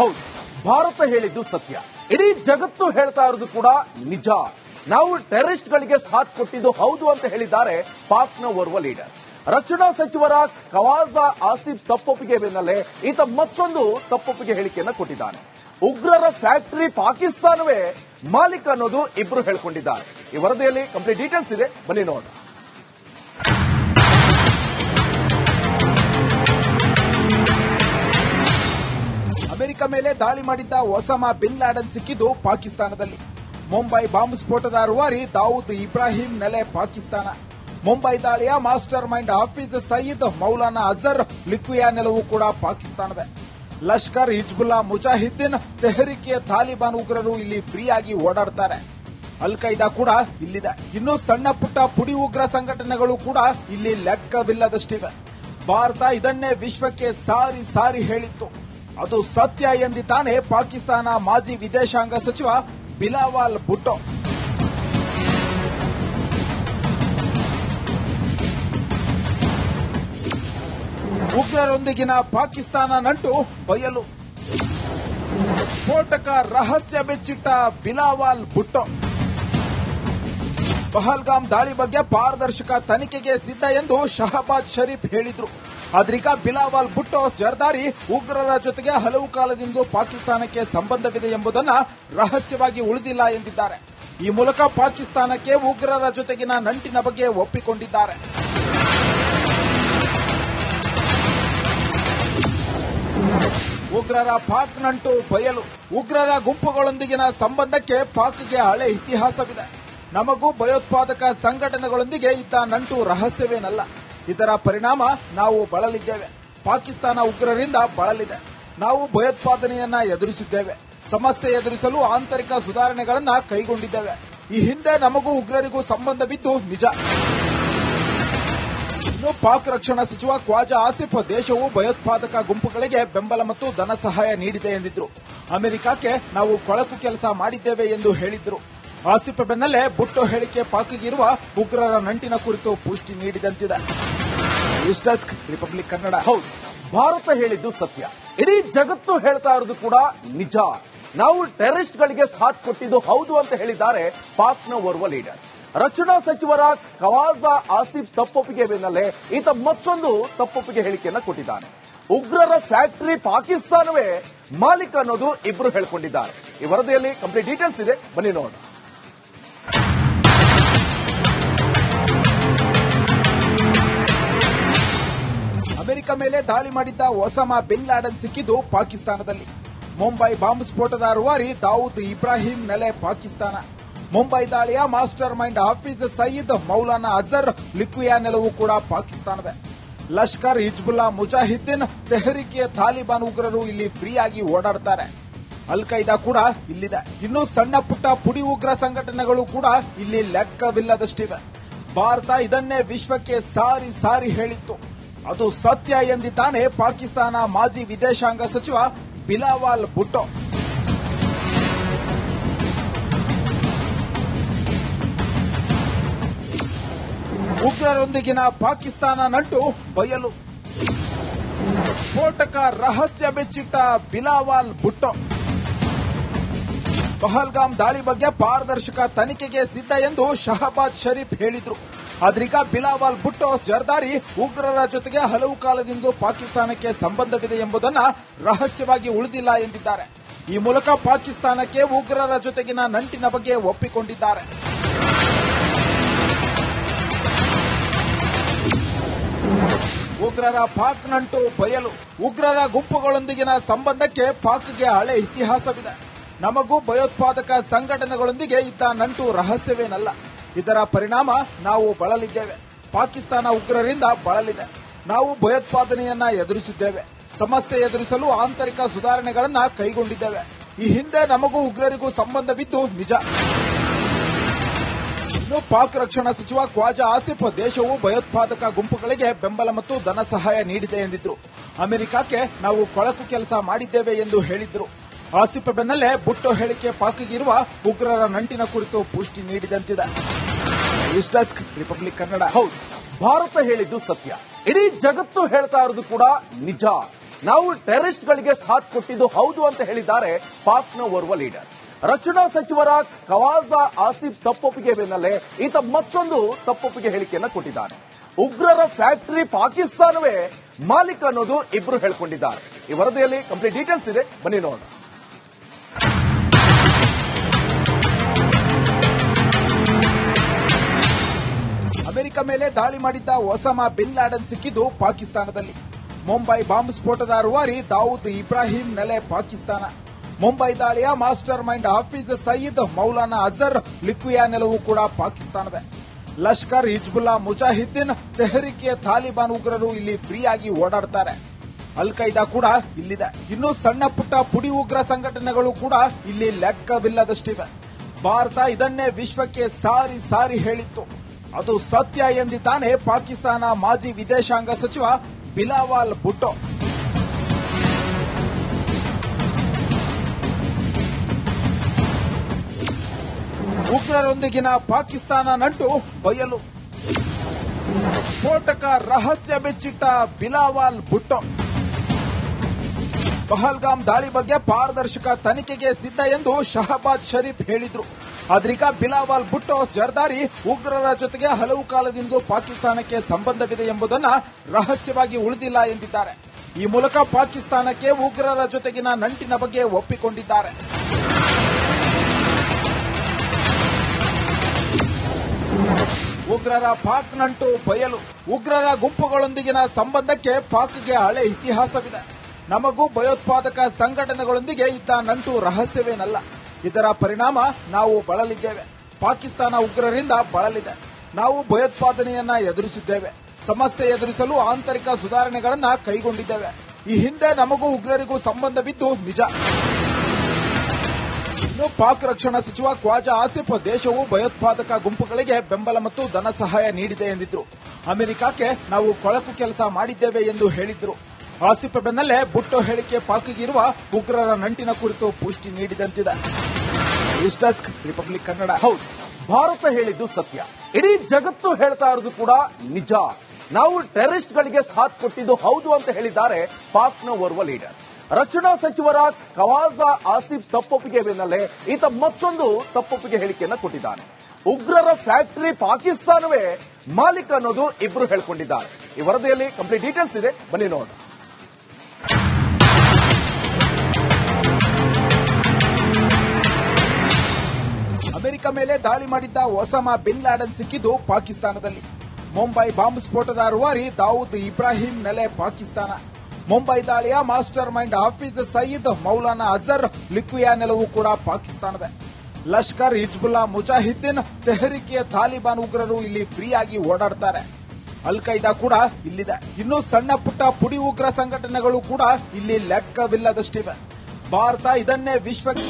ಹೌದು, ಭಾರತ ಹೇಳಿದ್ದು ಸತ್ಯ. ಇಡೀ ಜಗತ್ತು ಹೇಳ್ತಾ ಇರೋದು ಕೂಡ ನಿಜ. ನಾವು ಟೆರರಿಸ್ಟ್ ಗಳಿಗೆ ಸಾಥ್ ಕೊಟ್ಟಿದ್ದು ಹೌದು ಅಂತ ಹೇಳಿದ್ದಾರೆ ಪಾಕ್ನ ಓರ್ವ ಲೀಡರ್. ರಕ್ಷಣಾ ಸಚಿವರ ಕವಾಜಾ ಆಸಿಫ್ ತಪ್ಪೊಪ್ಪಿಗೆ ಬೆನ್ನಲ್ಲೇ ಈತ ಮತ್ತೊಂದು ತಪ್ಪೊಪ್ಪಿಗೆ ಹೇಳಿಕೆಯನ್ನ ಕೊಟ್ಟಿದ್ದಾನೆ. ಉಗ್ರರ ಫ್ಯಾಕ್ಟರಿ ಪಾಕಿಸ್ತಾನವೇ ಮಾಲೀಕ ಅನ್ನೋದು ಇಬ್ರು ಹೇಳ್ಕೊಂಡಿದ್ದಾರೆ. ಈ ವರದಿಯಲ್ಲಿ ಕಂಪ್ಲೀಟ್ ಡೀಟೇಲ್ಸ್ ಇದೆ. ಬನ್ನಿ ನೋಡೋಣ. ಅಮೆರಿಕ ಮೇಲೆ ದಾಳಿ ಮಾಡಿದ್ದ ಒಸಾಮಾ ಬಿನ್ ಲಾಡನ್ ಸಿಕ್ಕಿದ್ದು ಪಾಕಿಸ್ತಾನದಲ್ಲಿ. ಮುಂಬೈ ಬಾಂಬ್ ಸ್ಫೋಟದ ರೂವಾರಿ ದಾವೂದ್ ಇಬ್ರಾಹಿಂ ನೆಲೆ ಪಾಕಿಸ್ತಾನ. ಮುಂಬೈ ದಾಳಿಯ ಮಾಸ್ಟರ್ ಮೈಂಡ್ ಹಾಫೀಜ್ ಸಯೀದ್ ಮೌಲಾನಾ ಅಜರ್ ಲಿಕ್ವಿಯಾ ನೆಲವು ಕೂಡ ಪಾಕಿಸ್ತಾನವೇ. ಲಷ್ಕರ್ ಹಿಜ್ಬುಲ್ಲಾ ಮುಜಾಹಿದ್ದೀನ್ ತೆಹರಿಕೆ ತಾಲಿಬಾನ್ ಉಗ್ರರು ಇಲ್ಲಿ ಫ್ರೀಯಾಗಿ ಓಡಾಡ್ತಾರೆ. ಅಲ್ ಕೈದಾ ಕೂಡ ಇಲ್ಲಿದೆ. ಇನ್ನು ಸಣ್ಣ ಪುಟ್ಟ ಪುಡಿ ಉಗ್ರ ಸಂಘಟನೆಗಳು ಕೂಡ ಇಲ್ಲಿ ಲೆಕ್ಕವಿಲ್ಲದಷ್ಟಿವೆ. ಭಾರತ ಇದನ್ನೇ ವಿಶ್ವಕ್ಕೆ ಸಾರಿ ಸಾರಿ ಹೇಳಿತ್ತು. ಅದು ಸತ್ಯ ಎಂದಿದ್ದಾನೆ ಪಾಕಿಸ್ತಾನ ಮಾಜಿ ವಿದೇಶಾಂಗ ಸಚಿವ ಬಿಲಾವಾಲ್ ಭುಟ್ಟೋ. ಉಗ್ರರೊಂದಿಗಿನ ಪಾಕಿಸ್ತಾನ ನಂಟು ಬಯಲು. ಸ್ಫೋಟಕ ರಹಸ್ಯ ಬೆಚ್ಚಿಟ್ಟ ಬಿಲಾವಾಲ್ ಭುಟ್ಟೋ. ಪಹಲ್ಗಾಮ್ ದಾಳಿ ಬಗ್ಗೆ ಪಾರದರ್ಶಕ ತನಿಖೆಗೆ ಸಿದ್ಧ ಎಂದು ಶಹಬಾದ್ ಶರೀಫ್ ಹೇಳಿದ್ರು. ಆದ್ರೀಗ ಬಿಲಾವಾಲ್ ಭುಟ್ಟೋ ಜರ್ದಾರಿ ಉಗ್ರರ ಜೊತೆಗೆ ಹಲವು ಕಾಲದಿಂದ ಪಾಕಿಸ್ತಾನಕ್ಕೆ ಸಂಬಂಧವಿದೆ ಎಂಬುದನ್ನ ರಹಸ್ಯವಾಗಿ ಉಳಿದಿಲ್ಲ ಎಂದಿದ್ದಾರೆ. ಈ ಮೂಲಕ ಪಾಕಿಸ್ತಾನಕ್ಕೆ ಉಗ್ರರ ಜೊತೆಗಿನ ನಂಟಿನ ಬಗ್ಗೆ ಒಪ್ಪಿಕೊಂಡಿದ್ದಾರೆ. ಉಗ್ರರ ಪಾಕ್ ನಂಟು ಬಯಲು, ಉಗ್ರರ ಗುಂಪುಗಳೊಂದಿಗಿನ ಸಂಬಂಧಕ್ಕೆ ಪಾಕ್ಗೆ ಹಳೆ ಇತಿಹಾಸವಿದೆ. ನಮಗೂ ಭಯೋತ್ಪಾದಕ ಸಂಘಟನೆಗಳೊಂದಿಗೆ ಇದ್ದ ನಂಟು ರಹಸ್ಯವೇನಲ್ಲ. ಇದರ ಪರಿಣಾಮ ನಾವು ಬಳಲಿದ್ದೇವೆ. ಪಾಕಿಸ್ತಾನ ಉಗ್ರರಿಂದ ಬಳಲಿದೆ. ನಾವು ಭಯೋತ್ಪಾದನೆಯನ್ನ ಎದುರಿಸಿದ್ದೇವೆ. ಸಮಸ್ಯೆ ಎದುರಿಸಲು ಆಂತರಿಕ ಸುಧಾರಣೆಗಳನ್ನ ಕೈಗೊಂಡಿದ್ದೇವೆ. ಈ ಹಿಂದೆ ನಮಗೂ ಉಗ್ರರಿಗೂ ಸಂಬಂಧವಿದ್ದು ನಿಜ. ಇನ್ನು ಪಾಕ್ ರಕ್ಷಣಾ ಸಚಿವ ಖ್ವಾಜಾ ಆಸಿಫ್ ದೇಶವು ಭಯೋತ್ಪಾದಕ ಗುಂಪುಗಳಿಗೆ ಬೆಂಬಲ ಮತ್ತು ಧನ ಸಹಾಯ ನೀಡಿದೆ ಎಂದಿದ್ರು. ಅಮೆರಿಕಕ್ಕೆ ನಾವು ಕೊಳಕು ಕೆಲಸ ಮಾಡಿದ್ದೇವೆ ಎಂದು ಹೇಳಿದ್ರು. ಆಸಿಫ್ ಬೆನ್ನಲ್ಲೇ ಬುಟ್ಟೋ ಹೇಳಿಕೆ ಪಾಕಿಗಿರುವ ಉಗ್ರರ ನಂಟಿನ ಕುರಿತು ಪುಷ್ಟಿ ನೀಡಿದಂತಿದೆ. News desk, Republic Kannada. ಹೌದು, ಭಾರತ ಹೇಳಿದ್ದು ಸತ್ಯ. ಇಡೀ ಜಗತ್ತು ಹೇಳ್ತಾ ಇರೋದು ಕೂಡ ನಿಜ. ನಾವು ಟೆರರಿಸ್ಟ್ ಗಳಿಗೆ ಸಾಥ್ ಕೊಟ್ಟಿದ್ದು ಹೌದು ಅಂತ ಹೇಳಿದ್ದಾರೆ ಪಾಕ್ನ ಓರ್ವ ಲೀಡರ್. ರಕ್ಷಣಾ ಸಚಿವರ ಕವಾಜಾ ಆಸಿಫ್ ತಪ್ಪೊಪ್ಪಿಗೆ ಬೆನ್ನಲ್ಲೇ ಈತ ಮತ್ತೊಂದು ತಪ್ಪೊಪ್ಪಿಗೆ ಹೇಳಿಕೆಯನ್ನ ಕೊಟ್ಟಿದ್ದಾನೆ. ಉಗ್ರರ ಫ್ಯಾಕ್ಟರಿ ಪಾಕಿಸ್ತಾನವೇ ಮಾಲೀಕ ಅನ್ನೋದು ಇಬ್ರು ಹೇಳ್ಕೊಂಡಿದ್ದಾರೆ. ಈ ವರದಿಯಲ್ಲಿ ಕಂಪ್ಲೀಟ್ ಡೀಟೇಲ್ಸ್ ಇದೆ. ಬನ್ನಿ ನೋಡೋಣ. ಮೇಲೆ ದಾಳಿ ಮಾಡಿದ್ದ ಒಸಾಮಾ ಬಿನ್ ಲಾಡನ್ ಸಿಕ್ಕಿದ್ದು ಪಾಕಿಸ್ತಾನದಲ್ಲಿ. ಮುಂಬೈ ಬಾಂಬ್ ಸ್ಫೋಟದ ರೂವಾರಿ ದಾವೂದ್ ಇಬ್ರಾಹಿಂ ನೆಲೆ ಪಾಕಿಸ್ತಾನ. ಮುಂಬೈ ದಾಳಿಯ ಮಾಸ್ಟರ್ ಮೈಂಡ್ ಹಾಫೀಜ್ ಸಯೀದ್ ಮೌಲಾನಾ ಅಜರ್ ಲಿಕ್ವಿಯಾ ನೆಲವು ಕೂಡ ಪಾಕಿಸ್ತಾನವೇ. ಲಷ್ಕರ್ ಹಿಜ್ಬುಲ್ಲಾ ಮುಜಾಹಿದ್ದೀನ್ ತೆಹರಿಕೆ ತಾಲಿಬಾನ್ ಉಗ್ರರು ಇಲ್ಲಿ ಫ್ರೀಯಾಗಿ ಓಡಾಡ್ತಾರೆ. ಅಲ್ ಖೈದಾ ಕೂಡ ಇಲ್ಲಿದೆ. ಇನ್ನು ಸಣ್ಣ ಪುಟ್ಟ ಪುಡಿ ಉಗ್ರ ಸಂಘಟನೆಗಳು ಕೂಡ ಇಲ್ಲಿ ಲೆಕ್ಕವಿಲ್ಲದಷ್ಟಿವೆ. ಭಾರತ ಇದನ್ನೇ ವಿಶ್ವಕ್ಕೆ ಸಾರಿ ಸಾರಿ ಹೇಳಿತ್ತು. ಅದು ಸತ್ಯ ಎಂದಿದ್ದಾನೆ ಪಾಕಿಸ್ತಾನ ಮಾಜಿ ವಿದೇಶಾಂಗ ಸಚಿವ ಬಿಲಾವಾಲ್ ಭುಟ್ಟೋ. ಉಗ್ರರೊಂದಿಗಿನ ಪಾಕಿಸ್ತಾನ ನಂಟು ಬಯಲು. ಸ್ಫೋಟಕ ರಹಸ್ಯ ಬೆಚ್ಚಿಟ್ಟ ಬಿಲಾವಾಲ್ ಭುಟ್ಟೋ. ಪಹಲ್ಗಾಮ್ ದಾಳಿ ಬಗ್ಗೆ ಪಾರದರ್ಶಕ ತನಿಖೆಗೆ ಸಿದ್ಧ ಎಂದು ಶಹಬಾದ್ ಶರೀಫ್ ಹೇಳಿದ್ರು. ಆದ್ರೀಗ ಬಿಲಾವಾಲ್ ಭುಟ್ಟೋ ಜರ್ದಾರಿ ಉಗ್ರರ ಜೊತೆಗೆ ಹಲವು ಕಾಲದಿಂದ ಪಾಕಿಸ್ತಾನಕ್ಕೆ ಸಂಬಂಧವಿದೆ ಎಂಬುದನ್ನ ರಹಸ್ಯವಾಗಿ ಉಳಿದಿಲ್ಲ ಎಂದಿದ್ದಾರೆ. ಈ ಮೂಲಕ ಪಾಕಿಸ್ತಾನಕ್ಕೆ ಉಗ್ರರ ಜೊತೆಗಿನ ನಂಟಿನ ಬಗ್ಗೆ ಒಪ್ಪಿಕೊಂಡಿದ್ದಾರೆ. ಉಗ್ರರ ಪಾಕ್ ನಂಟು ಬಯಲು, ಉಗ್ರರ ಗುಂಪುಗಳೊಂದಿಗಿನ ಸಂಬಂಧಕ್ಕೆ ಪಾಕ್ಗೆ ಹಳೆ ಇತಿಹಾಸವಿದೆ. ನಮಗೂ ಭಯೋತ್ಪಾದಕ ಸಂಘಟನೆಗಳೊಂದಿಗೆ ಇದ್ದ ನಂಟು ರಹಸ್ಯವೇನಲ್ಲ. ಇದರ ಪರಿಣಾಮ ನಾವು ಬಳಲಿದ್ದೇವೆ. ಪಾಕಿಸ್ತಾನ ಉಗ್ರರಿಂದ ಬಳಲಿದೆ. ನಾವು ಭಯೋತ್ಪಾದನೆಯನ್ನ ಎದುರಿಸಿದ್ದೇವೆ. ಸಮಸ್ಯೆ ಎದುರಿಸಲು ಆಂತರಿಕ ಸುಧಾರಣೆಗಳನ್ನ ಕೈಗೊಂಡಿದ್ದೇವೆ. ಈ ಹಿಂದೆ ನಮಗೂ ಉಗ್ರರಿಗೂ ಸಂಬಂಧವಿದ್ದು ನಿಜ. ಇನ್ನು ಪಾಕ್ ರಕ್ಷಣಾ ಸಚಿವ ಖ್ವಾಜಾ ಆಸಿಫ್ ದೇಶವು ಭಯೋತ್ಪಾದಕ ಗುಂಪುಗಳಿಗೆ ಬೆಂಬಲ ಮತ್ತು ಧನ ಸಹಾಯ ನೀಡಿದೆ ಎಂದಿದ್ರು. ಅಮೆರಿಕಕ್ಕೆ ನಾವು ಕೊಳಕು ಕೆಲಸ ಮಾಡಿದ್ದೇವೆ ಎಂದು ಹೇಳಿದ್ರು. ಆಸಿಫ್ ಬೆನ್ನಲ್ಲೇ ಬುಟ್ಟೋ ಹೇಳಿಕೆ ಪಾಕ್ಗಿರುವ ಉಗ್ರರ ನಂಟಿನ ಕುರಿತು ಪುಷ್ಟಿ ನೀಡಿದಂತಿದೆ. News desk, Republic Kannada. ಹೌದು, ಭಾರತ ಹೇಳಿದ್ದು ಸತ್ಯ. ಇಡೀ ಜಗತ್ತು ಹೇಳ್ತಾ ಇರೋದು ಕೂಡ ನಿಜ. ನಾವು ಟೆರರಿಸ್ಟ್ ಗಳಿಗೆ ಸಾಥ್ ಕೊಟ್ಟಿದ್ದು ಹೌದು ಅಂತ ಹೇಳಿದ್ದಾರೆ ಪಾಕ್ನ ಓರ್ವ ಲೀಡರ್. ರಕ್ಷಣಾ ಸಚಿವರ ಕವಾಜ ಆಸಿಫ್ ತಪ್ಪೊಪ್ಪಿಗೆ ಬೆನ್ನಲ್ಲೇ ಈತ ಮತ್ತೊಂದು ತಪ್ಪೊಪ್ಪಿಗೆ ಹೇಳಿಕೆಯನ್ನ ಕೊಟ್ಟಿದ್ದಾನೆ. ಉಗ್ರರ ಫ್ಯಾಕ್ಟರಿ ಪಾಕಿಸ್ತಾನವೇ ಮಾಲೀಕ ಅನ್ನೋದು ಇಬ್ರು ಹೇಳ್ಕೊಂಡಿದ್ದಾರೆ. ಈ ವರದಿಯಲ್ಲಿ ಕಂಪ್ಲೀಟ್ ಡೀಟೇಲ್ಸ್ ಇದೆ. ಬನ್ನಿ ನೋಡೋಣ. ಅಮೆರಿಕ ಮೇಲೆ ದಾಳಿ ಮಾಡಿದ್ದ ಒಸಾಮಾ ಬಿನ್ ಲಾಡನ್ ಸಿಕ್ಕಿದ್ದು ಪಾಕಿಸ್ತಾನದಲ್ಲಿ. ಮುಂಬೈ ಬಾಂಬ್ ಸ್ಫೋಟದ ರೂವಾರಿ ದಾವೂದ್ ಇಬ್ರಾಹಿಂ ನೆಲೆ ಪಾಕಿಸ್ತಾನ. ಮುಂಬೈ ದಾಳಿಯ ಮಾಸ್ಟರ್ ಮೈಂಡ್ ಹಾಫೀಜ್ ಸಯೀದ್ ಮೌಲಾನಾ ಅಜರ್ ಲಿಕ್ವಿಯಾ ನೆಲವು ಕೂಡ ಪಾಕಿಸ್ತಾನವೇ. ಲಷ್ಕರ್ ಹಿಜ್ಬುಲ್ಲಾ ಮುಜಾಹಿದ್ದೀನ್ ತೆಹರಿಕೆ ತಾಲಿಬಾನ್ ಉಗ್ರರು ಇಲ್ಲಿ ಫ್ರೀಯಾಗಿ ಓಡಾಡ್ತಾರೆ. ಅಲ್ ಖೈದಾ ಕೂಡ ಇಲ್ಲಿದೆ. ಇನ್ನು ಸಣ್ಣ ಪುಟ್ಟ ಪುಡಿ ಉಗ್ರ ಸಂಘಟನೆಗಳು ಕೂಡ ಇಲ್ಲಿ ಲೆಕ್ಕವಿಲ್ಲದಷ್ಟಿವೆ. ಭಾರತ ಇದನ್ನೇ ವಿಶ್ವಕ್ಕೆ ಸಾರಿ ಸಾರಿ ಹೇಳಿತ್ತು. ಅದು ಸತ್ಯ ಎಂದಿದ್ದಾನೆ ಪಾಕಿಸ್ತಾನ ಮಾಜಿ ವಿದೇಶಾಂಗ ಸಚಿವ ಬಿಲಾವಾಲ್ ಭುಟ್ಟೋ. ಉಗ್ರರೊಂದಿಗಿನ ಪಾಕಿಸ್ತಾನ ನಂಟು ಬಯಲು. ಸ್ಫೋಟಕ ರಹಸ್ಯ ಬಿಚ್ಚಿಟ್ಟ ಬಿಲಾವಾಲ್ ಭುಟ್ಟೋ. ಪಹಲ್ಗಾಮ್ ದಾಳಿ ಬಗ್ಗೆ ಪಾರದರ್ಶಕ ತನಿಖೆಗೆ ಸಿದ್ಧ ಎಂದು ಶಹಬಾದ್ ಶರೀಫ್ ಹೇಳಿದ್ರು. ಆದ್ರೀಗ ಬಿಲಾವಾಲ್ ಭುಟ್ಟೋ ಜರ್ದಾರಿ ಉಗ್ರರ ಜೊತೆಗೆ ಹಲವು ಕಾಲದಿಂದ ಪಾಕಿಸ್ತಾನಕ್ಕೆ ಸಂಬಂಧವಿದೆ ಎಂಬುದನ್ನು ರಹಸ್ಯವಾಗಿ ಉಳಿದಿಲ್ಲ ಎಂದಿದ್ದಾರೆ. ಈ ಮೂಲಕ ಪಾಕಿಸ್ತಾನಕ್ಕೆ ಉಗ್ರರ ಜೊತೆಗಿನ ನಂಟಿನ ಬಗ್ಗೆ ಒಪ್ಪಿಕೊಂಡಿದ್ದಾರೆ. ಉಗ್ರರ ಪಾಕ್ ನಂಟು ಬಯಲು, ಉಗ್ರರ ಗುಂಪುಗಳೊಂದಿಗಿನ ಸಂಬಂಧಕ್ಕೆ ಪಾಕ್ಗೆ ಹಳೆ ಇತಿಹಾಸವಿದೆ. ನಮಗೂ ಭಯೋತ್ಪಾದಕ ಸಂಘಟನೆಗಳೊಂದಿಗೆ ಇದ್ದ ನಂಟು ರಹಸ್ಯವೇನಲ್ಲ. ಇದರ ಪರಿಣಾಮ ನಾವು ಬಳಲಿದ್ದೇವೆ. ಪಾಕಿಸ್ತಾನ ಉಗ್ರರಿಂದ ಬಳಲಿದೆ. ನಾವು ಭಯೋತ್ಪಾದನೆಯನ್ನ ಎದುರಿಸಿದ್ದೇವೆ. ಸಮಸ್ಯೆ ಎದುರಿಸಲು ಆಂತರಿಕ ಸುಧಾರಣೆಗಳನ್ನ ಕೈಗೊಂಡಿದ್ದೇವೆ. ಈ ಹಿಂದೆ ನಮಗೂ ಉಗ್ರರಿಗೂ ಸಂಬಂಧವಿದ್ದು ನಿಜ. ಇನ್ನು ಪಾಕ್ ರಕ್ಷಣಾ ಸಚಿವ ಖ್ವಾಜಾ ಆಸಿಫ್ ದೇಶವು ಭಯೋತ್ಪಾದಕ ಗುಂಪುಗಳಿಗೆ ಬೆಂಬಲ ಮತ್ತು ಧನ ಸಹಾಯ ನೀಡಿದೆ ಎಂದಿದ್ರು. ಅಮೆರಿಕಕ್ಕೆ ನಾವು ಕೊಳಕು ಕೆಲಸ ಮಾಡಿದ್ದೇವೆ ಎಂದು ಹೇಳಿದ್ರು. ಆಸಿಫ್ ಬೆನ್ನಲ್ಲೇ ಬುಟ್ಟೋ ಹೇಳಿಕೆ ಪಾಕ್ಗಿರುವ ಉಗ್ರರ ನಂಟಿನ ಕುರಿತು ಪುಷ್ಟಿ ನೀಡಿದಂತಿದೆ. News desk Republic Kannada. ಹೌದು, ಭಾರತ ಹೇಳಿದ್ದು ಸತ್ಯ. ಇಡೀ ಜಗತ್ತು ಹೇಳ್ತಾ ಇರೋದು ಕೂಡ ನಿಜ. ನಾವು ಟೆರರಿಸ್ಟ್ಗಳಿಗೆ ಸಾಥ್ ಕೊಟ್ಟಿದ್ದು ಹೌದು ಅಂತ ಹೇಳಿದ್ದಾರೆ ಪಾಕ್ನ ಓರ್ವ ಲೀಡರ್. ರಕ್ಷಣಾ ಸಚಿವರ ಕವಾಜಾ ಆಸಿಫ್ ತಪ್ಪೊಪ್ಪಿಗೆ ಬೆನ್ನಲ್ಲೇ ಈತ ಮತ್ತೊಂದು ತಪ್ಪೊಪ್ಪಿಗೆ ಹೇಳಿಕೆಯನ್ನ ಕೊಟ್ಟಿದ್ದಾನೆ. ಉಗ್ರರ ಫ್ಯಾಕ್ಟರಿ ಪಾಕಿಸ್ತಾನವೇ ಮಾಲೀಕ ಅನ್ನೋದು ಇಬ್ರು ಹೇಳ್ಕೊಂಡಿದ್ದಾರೆ. ಈ ವರದಿಯಲ್ಲಿ ಕಂಪ್ಲೀಟ್ ಡೀಟೇಲ್ಸ್ ಇದೆ. ಬನ್ನಿ ನೋಡೋಣ. ಅಮೆರಿಕ ಮೇಲೆ ದಾಳಿ ಮಾಡಿದ್ದ ಒಸಾಮಾ ಬಿನ್ ಲಾಡನ್ ಸಿಕ್ಕಿದ್ದು ಪಾಕಿಸ್ತಾನದಲ್ಲಿ. ಮುಂಬೈ ಬಾಂಬ್ ಸ್ಫೋಟದ ರೂವಾರಿ ದಾವೂದ್ ಇಬ್ರಾಹಿಂ ನೆಲೆ ಪಾಕಿಸ್ತಾನ. ಮುಂಬೈ ದಾಳಿಯ ಮಾಸ್ಟರ್ ಮೈಂಡ್ ಹಾಫೀಜ್ ಸಯೀದ್, ಮೌಲಾನಾ ಅಜರ್, ಲಿಕ್ವಿಯಾ ನೆಲವು ಕೂಡ ಪಾಕಿಸ್ತಾನವೇ. ಲಷ್ಕರ್ ಹಿಜ್ಬುಲ್ಲಾ ಮುಜಾಹಿದ್ದೀನ್ ತೆಹರಿಕೆಯ ತಾಲಿಬಾನ್ ಉಗ್ರರು ಇಲ್ಲಿ ಫ್ರೀಯಾಗಿ ಓಡಾಡ್ತಾರೆ. ಅಲ್ ಕೈದಾ ಕೂಡ ಇಲ್ಲಿದೆ. ಇನ್ನು ಸಣ್ಣ ಪುಟ್ಟ ಪುಡಿ ಉಗ್ರ ಸಂಘಟನೆಗಳು ಕೂಡ ಇಲ್ಲಿ ಲೆಕ್ಕವಿಲ್ಲದಷ್ಟಿವೆ. ಭಾರತ ಇದನ್ನೇ ವಿಶ್ವಕ್ಕೆ